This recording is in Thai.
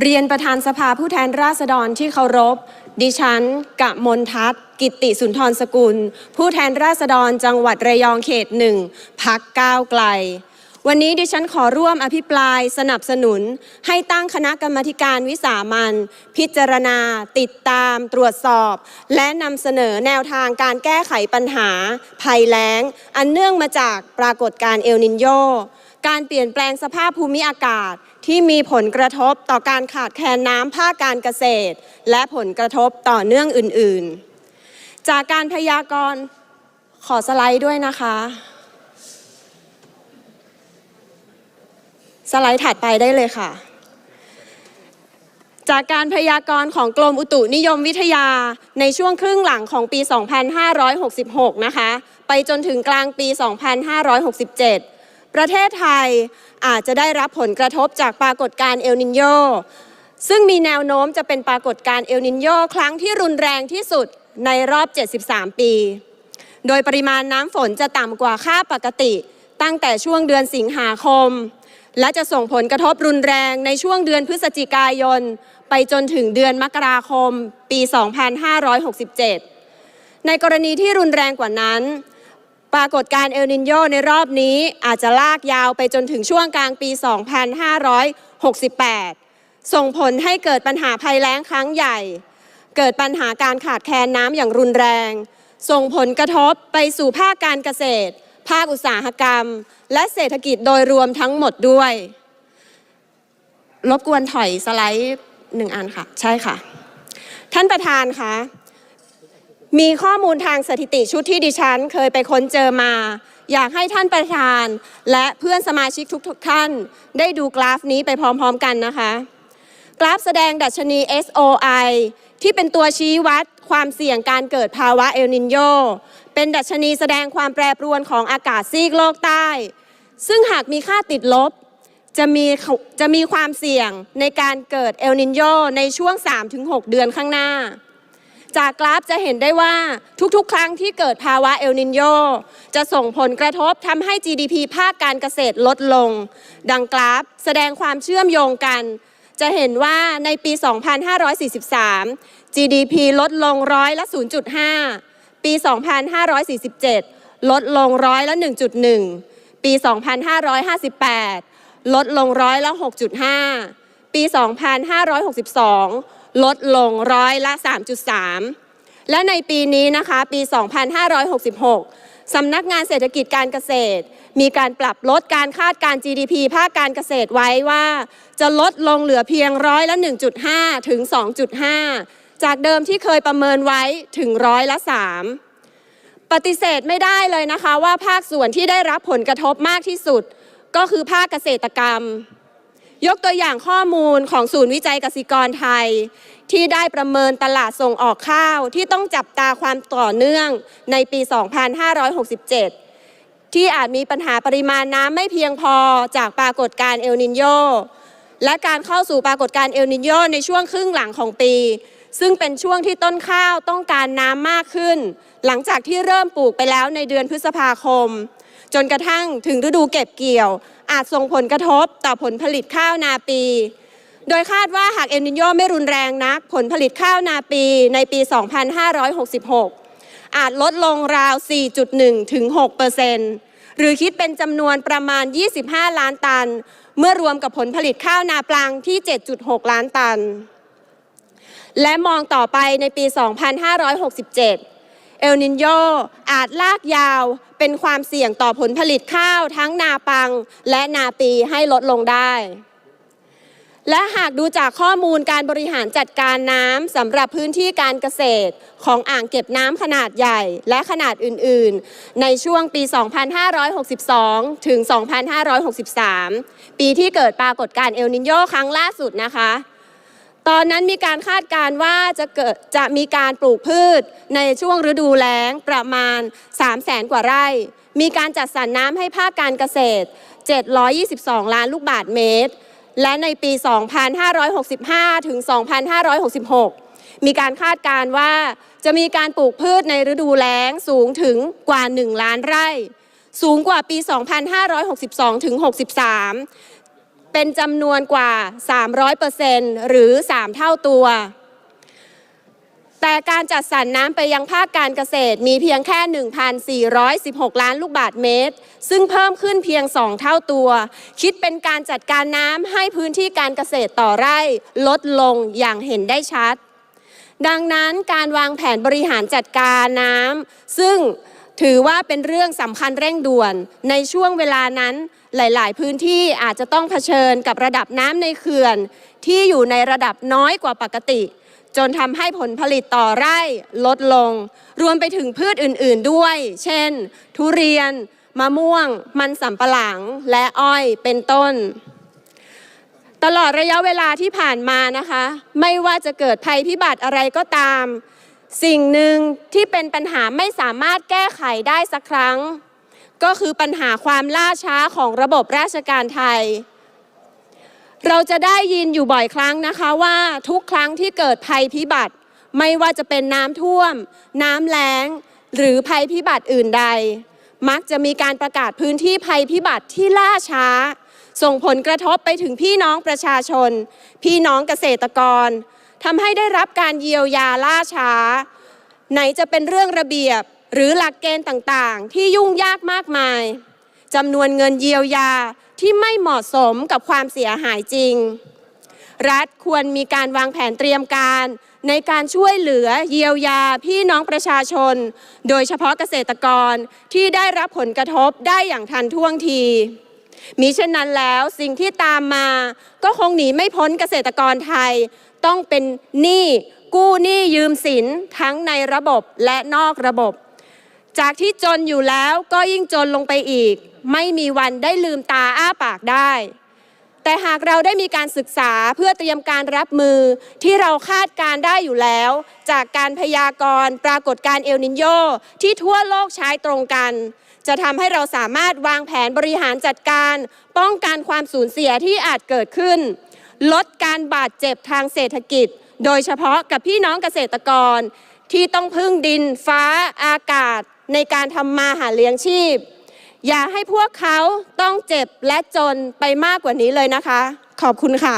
เรียนประธานสภาผู้แทนราษฎรที่เคารพ ดิฉันกะมนทัศกิติสุนทรสกุล ผู้แทนราษฎรจังหวัดระยองเขตหนึ่งพักก้าวไกล วันนี้ดิฉันขอร่วมอภิปรายสนับสนุน ให้ตั้งคณะกรรมการวิสามันพิจารณา ติดตาม ตรวจสอบ และนำเสนอแนวทางการแก้ไขปัญหา ภัยแล้ง อันเนื่องมาจากปรากฏการณ์เอลนินโยการเปลี่ยนแปลงสภาพภูมิอากาศ ที่มีผลกระทบต่อการขาดแคลนน้ำภาคการเกษตร และผลกระทบต่อเนื่องอื่นๆ จากการพยากรณ์ขอสไลด์ด้วยนะคะ สไลด์ถัดไปได้เลยค่ะ จากการพยากรณ์ของกรมอุตุนิยมวิทยาในช่วงครึ่งหลังของปี 2566 นะคะ ไปจนถึงกลางปี 2567 ประเทศไทยอาจจะได้รับผลกระทบจากปรากฏการณ์เอลนินโยซึ่งมีแนวโน้มจะเป็นปรากฏการณ์เอลนินโยครั้งที่รุนแรงที่สุดในรอบ 73 ปี โดยปริมาณน้ำฝนจะต่ำกว่าค่าปกติ ตั้งแต่ช่วงเดือนสิงหาคม และจะส่งผลกระทบรุนแรงในช่วงเดือนพฤศจิกายน ไปจนถึงเดือนมกราคม ปี 2567 ในกรณีที่รุนแรงกว่านั้น ปรากฏการเอลนินโยในรอบนี้อาจจะลากยาวไปจนถึงช่วงกลางปี 2568 ส่งผลให้เกิดปัญหาภัยแล้งครั้งใหญ่ เกิดปัญหาการขาดแคลนน้ำอย่างรุนแรง ส่งผลกระทบไปสู่ภาคการเกษตร ภาคอุตสาหกรรม และเศรษฐกิจโดยรวมทั้งหมดด้วย รบกวนถอยสไลด์หนึ่งอันค่ะ ใช่ค่ะ ท่านประธานคะ มีข้อมูลทางสถิติชุดที่ดิฉันเคยไปค้นเจอมา อยากให้ท่านประธาน และเพื่อนสมาชิกทุกๆทท่าน ได้ดูกราฟนี้ไปพร้อมๆกันนะคะ กราฟแสดงดัชนี SOI ที่เป็นตัวชี้วัดความเสี่ยงการเกิดภาวะเอลนินโยเป็นดัชนีแสดงความแปรปรวนของอากาศซีกโลกใต้ ซึ่งหากมีค่าติดลบ จะมีจะมีความเสี่ยงในการเกิดเอลนินโยในช่วง 3-6 เดือนข้างหน้า จากกราฟจะเห็นได้ว่าทุกๆ ครั้งที่เกิดภาวะเอลนินโยจะส่งผลกระทบทำให้ GDP ภาคการเกษตรลดลง ดังกราฟแสดงความเชื่อมโยงกัน จะเห็นว่าในปี 2543 GDP ลดลงร้อยละ 0.5 ปี 2547 ลดลงร้อยละ 1.1 ปี 2558 ลดลงร้อยละ 6.5 ปี 2562 ลดลงร้อยละ 3.3 และในปีนี้นะคะ ปี 2566 สำนักงานเศรษฐกิจการเกษตร มีการปรับลดการคาดการ GDP ภาคการเกษตรไว้ว่า จะลดลงเหลือเพียงร้อยละ 1.5 ถึง 2.5 จากเดิมที่เคยประเมินไว้ถึงร้อยละ 3 ปฏิเสธไม่ได้เลยนะคะว่าภาคส่วนที่ได้รับผลกระทบมากที่สุด ก็คือภาคเกษตรกรรม ยกตัวอย่างข้อมูลของศูนย์วิจัยเกษตรกรไทย ที่ได้ประเมินตลาดส่งออกข้าวที่ต้องจับตาความต่อเนื่องในปี 2567 ที่อาจมีปัญหาปริมาณน้ำไม่เพียงพอจากปรากฏการณ์เอลนินโยและการเข้าสู่ปรากฏการณ์เอลนินโยในช่วงครึ่งหลังของปี ซึ่งเป็นช่วงที่ต้นข้าวต้องการน้ำมากขึ้น หลังจากที่เริ่มปลูกไปแล้วในเดือนพฤษภาคม จนกระทั่งถึงฤดูเก็บเกี่ยว อาจส่งผลกระทบต่อผลผลิตข้าวนาปี โดยคาดว่าหากเอลนินโยไม่รุนแรงนัก ผลผลิตข้าวนาปีในปี 2566 อาจลดลงราว 4.1 ถึง 6เปอร์เซ็นต์หรือคิดเป็นจำนวนประมาณ 25 ล้านตัน เมื่อรวมกับผลผลิตข้าวนาปลังที่ 7.6 ล้านตัน และมองต่อไปในปี 2567 เอลนินโยอาจลากยาวเป็นความเสี่ยงต่อผลผลิตข้าวทั้งนาปังและนาปีให้ลดลงได้ และหากดูจากข้อมูลการบริหารจัดการน้ำสำหรับพื้นที่การเกษตรของอ่างเก็บน้ำขนาดใหญ่และขนาดอื่น ๆ ในช่วงปี 2562 ถึง 2563 ปีที่เกิดปรากฏการณ์เอลนินโยครั้งล่าสุดนะคะ ตอนนั้นมีการคาดการณ์ว่าจะเกิดจะมีการปลูกพืชในช่วงฤดูแล้งประมาณ 3 0 0แสนกว่าไร่ มีการจัดสรรน้ำให้ภาคการเกษตร 722 ล้านลูกบาทเมตร และในปี 2565 ถึง 2566 มีการคาดการณ์ว่าจะมีการปลูกพืชในฤดูแล้งสูงถึงกว่า 1 ล้านไร่ สูงกว่าปี 2562 ถึง 63 เป็นจำนวนกว่า 300%หรือ 3 เท่าตัว แต่การจัดสรรน้ำไปยังภาคการเกษตรมีเพียงแค่ 1,416 ล้านลูกบาทเมตร ซึ่งเพิ่มขึ้นเพียง 2 เท่าตัว คิดเป็นการจัดการน้ำให้พื้นที่การเกษตรต่อไร่ลดลงอย่างเห็นได้ชัด ดังนั้นการวางแผนบริหารจัดการน้ำซึ่ง ถือว่าเป็นเรื่องสำคัญเร่งด่วน ในช่วงเวลานั้นหลาย ๆ พื้นที่อาจจะต้องเผชิญกับระดับน้ำในเขื่อน ที่อยู่ในระดับน้อยกว่าปกติ จนทำให้ผลผลิตต่อไร่ลดลง รวมไปถึงพืชอื่น ๆ ด้วย เช่น ทุเรียน มะม่วง มันสำปะหลัง และอ้อยเป็นต้น ตลอดระยะเวลาที่ผ่านมานะคะ ไม่ว่าจะเกิดภัยพิบัติอะไรก็ตาม สิ่งหนึ่งที่เป็นปัญหาไม่สามารถแก้ไขได้สักครั้ง ก็คือปัญหาความล่าช้าของระบบราชการไทย เราจะได้ยินอยู่บ่อยครั้งนะคะว่าทุกครั้งที่เกิดภัยพิบัติ ไม่ว่าจะเป็นน้ำท่วม น้ำแล้ง หรือภัยพิบัติอื่นใด มักจะมีการประกาศพื้นที่ภัยพิบัติที่ล่าช้า ส่งผลกระทบไปถึงพี่น้องประชาชน พี่น้องเกษตรกร ทำให้ได้รับการเยียวยาล่าช้า ไหนจะเป็นเรื่องระเบียบหรือหลักเกณฑ์ต่างๆ ที่ยุ่งยากมากมายจำนวนเงินเยียวยาที่ไม่เหมาะสมกับความเสียหายจริง รัฐควรมีการวางแผนเตรียมการ ในการช่วยเหลือเยียวยาพี่น้องประชาชน โดยเฉพาะเกษตรกรที่ได้รับผลกระทบได้อย่างทันท่วงที มิเช่นนั้นแล้วสิ่งที่ตามมาก็คงหนีไม่พ้นเกษตรกรไทย ต้องเป็นหนี้กู้หนี้ยืมสินทั้งในระบบและนอกระบบ จากที่จนอยู่แล้วก็ยิ่งจนลงไปอีก ไม่มีวันได้ลืมตาอ้าปากได้ แต่หากเราได้มีการศึกษาเพื่อเตรียมการรับมือที่เราคาดการได้อยู่แล้ว จากการพยากรณ์ปรากฏการเอลนินโยที่ทั่วโลกใช้ตรงกัน จะทำให้เราสามารถวางแผนบริหารจัดการ ป้องกันความสูญเสียที่อาจเกิดขึ้น ลดการบาดเจ็บทางเศรษฐกิจ โดยเฉพาะกับพี่น้องเกษตรกร ที่ต้องพึ่งดินฟ้าอากาศ ในการทำมาหาเลี้ยงชีพ อย่าให้พวกเขาต้องเจ็บและจนไปมากกว่านี้เลยนะคะ ขอบคุณค่ะ